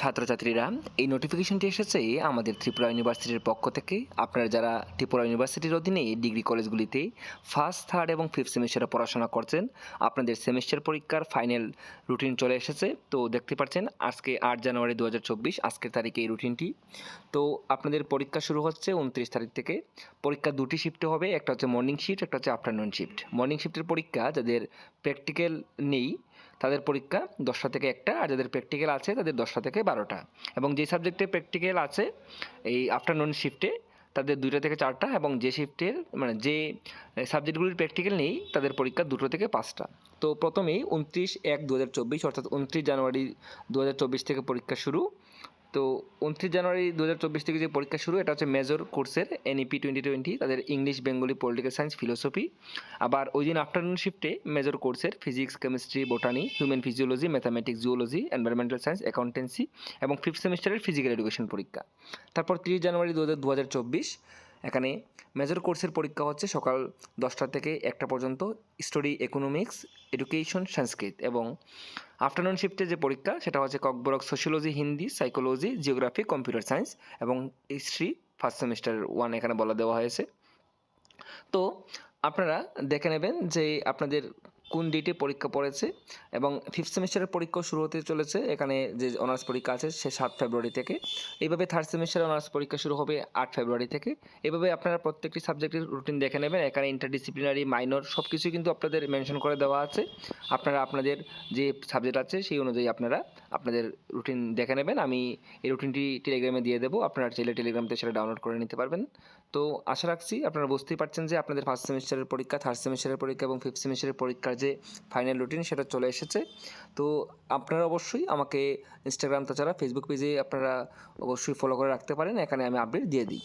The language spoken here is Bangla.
ছাত্রছাত্রীরা, এই নোটিফিকেশনটি এসেছে আমাদের ত্রিপুরা ইউনিভার্সিটির পক্ষ থেকে। আপনারা যারা ত্রিপুরা ইউনিভার্সিটির অধীনে ডিগ্রি কলেজগুলিতে ফার্স্ট থার্ড এবং ফিফথ সেমিস্টারে পড়াশোনা করছেন, আপনাদের সেমিস্টার পরীক্ষার ফাইনাল রুটিন চলে এসেছে। তো দেখতে পাচ্ছেন, আজকে আট জানুয়ারি দু হাজার চব্বিশ, আজকের তারিখে এই রুটিনটি তো আপনাদের পরীক্ষা শুরু হচ্ছে উনত্রিশ তারিখ থেকে। পরীক্ষা দুটি শিফটে হবে, একটা হচ্ছে মর্নিং শিফট একটা হচ্ছে আফটারনুন শিফট মর্নিং শিফটের পরীক্ষা যাদের প্র্যাকটিক্যাল নেই তাদের পরীক্ষা দশটা থেকে একটা, আর যাদের প্র্যাকটিক্যাল আছে তাদের দশটা থেকে বারোটা। এবং যে সাবজেক্টে প্র্যাকটিক্যাল আছে, এই আফটারনুন শিফটে তাদের দুইটা থেকে চারটা এবং যে শিফটের মানে যে সাবজেক্টগুলির প্র্যাকটিক্যাল নেই, তাদের পরীক্ষা দুটো থেকে পাঁচটা। তো প্রথমেই উনত্রিশ এক দু হাজার চব্বিশ, অর্থাৎ উনত্রিশ জানুয়ারি দু হাজার চব্বিশ থেকে পরীক্ষা শুরু। তো উনত্রিশ জানুয়ারি দু হাজার চব্বিশ থেকে যে পরীক্ষা শুরু, এটা হচ্ছে মেজর কোর্সের এনইপি টোয়েন্টি টোয়েন্টি তাদের English Bengali political science philosophy আবার ওই দিন আফটারনুন শিফটে মেজর কোর্সের physics chemistry botany human physiology mathematics zoology environmental science accountancy এবং ফিফথ সেমিস্টারের ফিজিক্যাল এডুকেশন পরীক্ষা। তারপর তিরিশ জানুয়ারি দু দু হাজার চব্বিশ এখানে মেজর কোর্সের পরীক্ষা হচ্ছে সকাল দশটা থেকে একটা পর্যন্ত স্টোরি ইকোনমিক্স এডুকেশন সংস্কৃত এবং আফটারনুন শিফটে যে পরীক্ষা, সেটা হচ্ছে Kokborok sociology Hindi psychology geography computer science এবং হিস্ট্রি ফার্স্ট সেমিস্টার ওয়ান এখানে বলা দেওয়া হয়েছে। তো আপনারা দেখে নেবেন যে আপনাদের কোন ডেটে পরীক্ষা পড়েছে? এবং ফিফথ সেমিস্টারের পরীক্ষা শুরু হতে চলেছে। এখানে যে অনার্স পরীক্ষা আছে, সে সাত ফেব্রুয়ারি থেকে। এইভাবে থার্ড সেমিস্টার অনার্স পরীক্ষা শুরু হবে আট ফেব্রুয়ারি থেকে। এভাবে আপনারা প্রত্যেকটি সাবজেক্টের রুটিন দেখে নেবেন। এখানে ইন্টারডিসিপ্লিনারি মাইনর সব কিছুই কিন্তু আপনাদের মেনশন করে দেওয়া আছে। আপনারা আপনাদের যে সাবজেক্ট আছে, সেই অনুযায়ী আপনারা আপনাদের রুটিন দেখে নেবেন। আমি এই রুটিনটি টেলিগ্রামে দিয়ে দেবো। আপনারা চাইলে টেলিগ্রামতে সেটা ডাউনলোড করে নিতে পারবেন। তো আশা রাখছি আপনারা বুঝতেই পারছেন যে আপনাদের ফার্স্ট সেমিস্টারের পরীক্ষা থার্ড সেমিস্টারের পরীক্ষা এবং ফিফথ সেমিস্টারের পরীক্ষার যে ফাইনাল রুটিন সেটা চলে এসেছে। তো আপনারা অবশ্যই আমাকে ইনস্টাগ্রাম তাছাড়া ফেসবুক পেজে আপনারা অবশ্যই ফলো করে রাখতে পারেন। এখানে আমি আপডেট দিয়ে দিই।